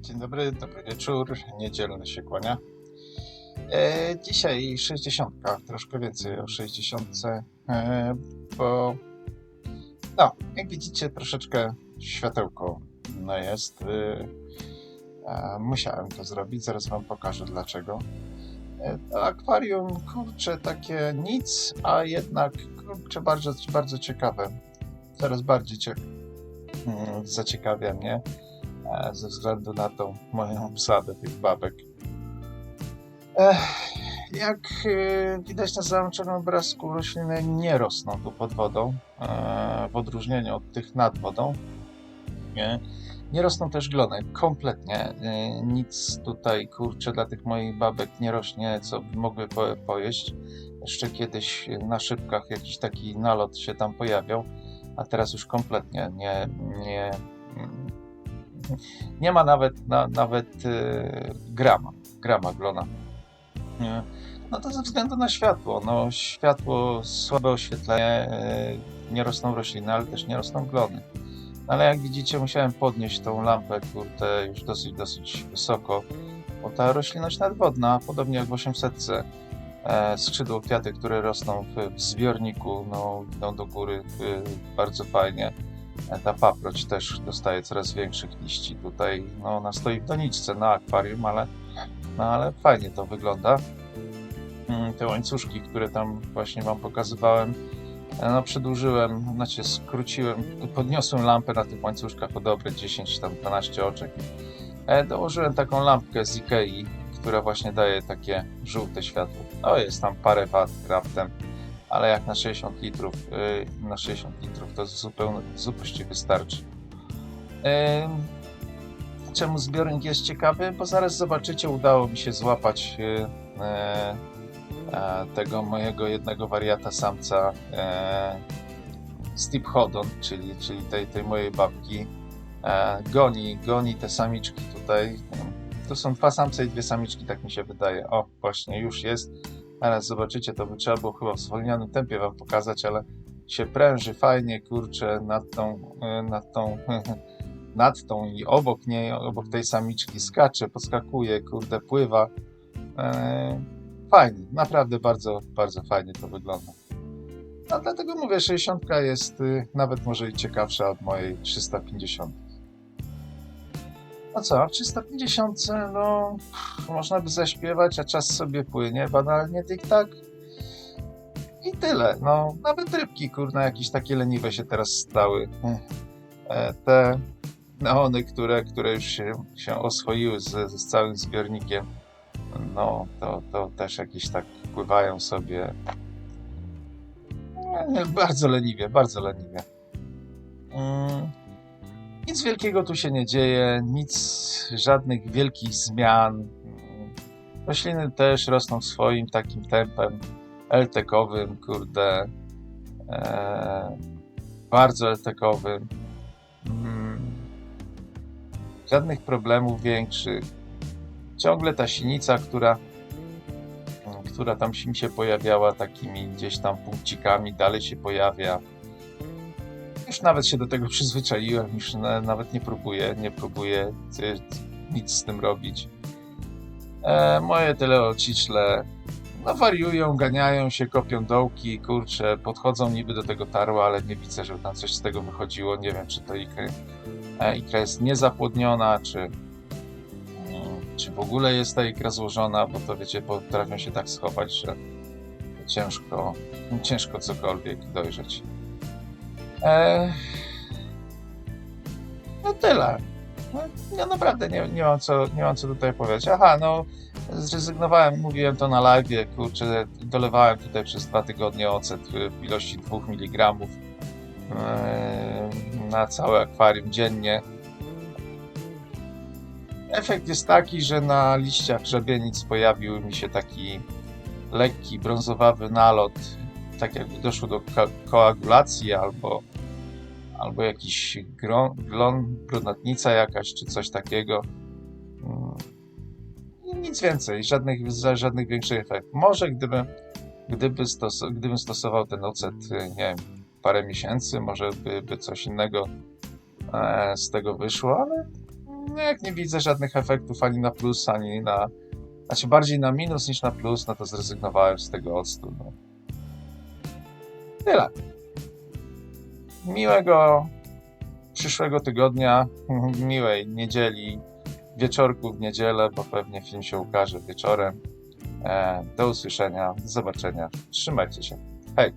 Dzień dobry, dobry wieczór, niedzielny się kłania. E, dzisiaj 60, troszkę więcej o 60, e, bo no, jak widzicie, troszeczkę światełko no jest. E, e, musiałem to zrobić, zaraz Wam pokażę dlaczego. E, akwarium, kurczę, takie nic, a jednak, kurczę, bardzo, bardzo ciekawe. Coraz bardziej cie, mm, zaciekawia mnie ze względu na tą moją obsadę tych babek. Ech, jak e, widać na załączonym obrazku, rośliny nie rosną tu pod wodą, e, w odróżnieniu od tych nad wodą. Nie, nie rosną też glony, kompletnie. E, Nic tutaj, kurczę, dla tych moich babek nie rośnie, co by mogły po, pojeść. Jeszcze kiedyś na szybkach jakiś taki nalot się tam pojawiał, a teraz już kompletnie nie, nie, nie ma nawet, na, nawet e, grama, grama glona. No to ze względu na światło. No, światło, słabe oświetlenie, e, nie rosną rośliny, ale też nie rosną glony. No, Ale jak widzicie, musiałem podnieść tą lampę, kurde, już dosyć, dosyć wysoko, bo ta roślinność nadwodna, podobnie jak w 800, e, skrzydło kwiaty, które rosną w, w zbiorniku, no, idą do góry e, bardzo fajnie. Ta paproć też dostaje coraz większych liści. Tutaj no, ona stoi w doniczce na akwarium, ale, no, ale fajnie to wygląda. Mm, Te łańcuszki, które tam właśnie Wam pokazywałem, e, no przedłużyłem, znaczy skróciłem, podniosłem lampę na tych łańcuszkach o dobre 10 tam 12 oczek. E, Dołożyłem taką lampkę z Ikei, która właśnie daje takie żółte światło. No jest tam parę wat raptem, ale jak na 60 litrów, y, na 60 litrów to zupełnie, zupełnie wystarczy. Czemu zbiornik jest ciekawy? Bo zaraz zobaczycie, udało mi się złapać y, e, tego mojego jednego wariata samca e, Steve Hodon, czyli, czyli tej, tej mojej babki. E, goni, goni te samiczki tutaj. To są dwa samce i dwie samiczki, tak mi się wydaje. O, właśnie, już jest. Teraz zobaczycie, to by trzeba było chyba w zwolnionym tempie wam pokazać, ale się pręży fajnie, kurczę, nad tą, e, nad tą, nad tą i obok niej, obok tej samiczki skacze, podskakuje, kurde, pływa. E, fajnie, naprawdę bardzo, bardzo fajnie to wygląda. No dlatego mówię, 60 jest y, nawet może i ciekawsza od mojej 350. No co, w 350 no można by zaśpiewać, a czas sobie płynie, banalnie tik-tak. I tyle. No, nawet rybki, kurna, jakieś takie leniwe się teraz stały. E, Te neony, które, które już się, się oswoiły z, z całym zbiornikiem, no, to, to też jakieś tak pływają sobie. Nie, bardzo leniwie, bardzo leniwie. Mm, Nic wielkiego tu się nie dzieje, nic, żadnych wielkich zmian. Rośliny też rosną swoim takim tempem LTK-owym, kurde, e, bardzo LTK-owym. Mm, Żadnych problemów większych. Ciągle ta sinica, która, która tam się pojawiała takimi gdzieś tam punkcikami, dalej się pojawia. Już nawet się do tego przyzwyczaiłem, już na, nawet nie próbuję, nie próbuję ty, nic z tym robić. E, moje teleociczle no wariują, ganiają się, kopią dołki, kurczę, podchodzą niby do tego tarła, ale nie widzę, żeby tam coś z tego wychodziło. Nie wiem, czy to ikra, e, ikra jest niezapłodniona, czy, mm, czy w ogóle jest ta ikra złożona, bo to wiecie, potrafią się tak schować, że ciężko, ciężko cokolwiek dojrzeć. E, no tyle. No, ja naprawdę nie, nie, mam co, nie mam co tutaj powiedzieć. Aha, no zrezygnowałem, mówiłem to na live, kurczę, dolewałem tutaj przez dwa tygodnie ocet w ilości 2 mg e, na całe akwarium dziennie. Efekt jest taki, że na liściach grzebienic pojawił mi się taki lekki brązowawy nalot, tak jakby doszło do koagulacji albo, albo jakiś glon, brunatnica jakaś, czy coś takiego. Mm, Nic więcej, żadnych, żadnych większych efektów. Może gdybym, gdyby stos, gdybym stosował ten ocet, y, nie wiem, parę miesięcy, może by, by coś innego e, z tego wyszło, ale no jak nie widzę żadnych efektów ani na plus, ani na. Znaczy bardziej na minus niż na plus, no to zrezygnowałem z tego octu. No. Tyle. Miłego przyszłego tygodnia, miłej niedzieli, wieczorku w niedzielę, bo pewnie film się ukaże wieczorem. E, do usłyszenia, do zobaczenia. Trzymajcie się. Hej!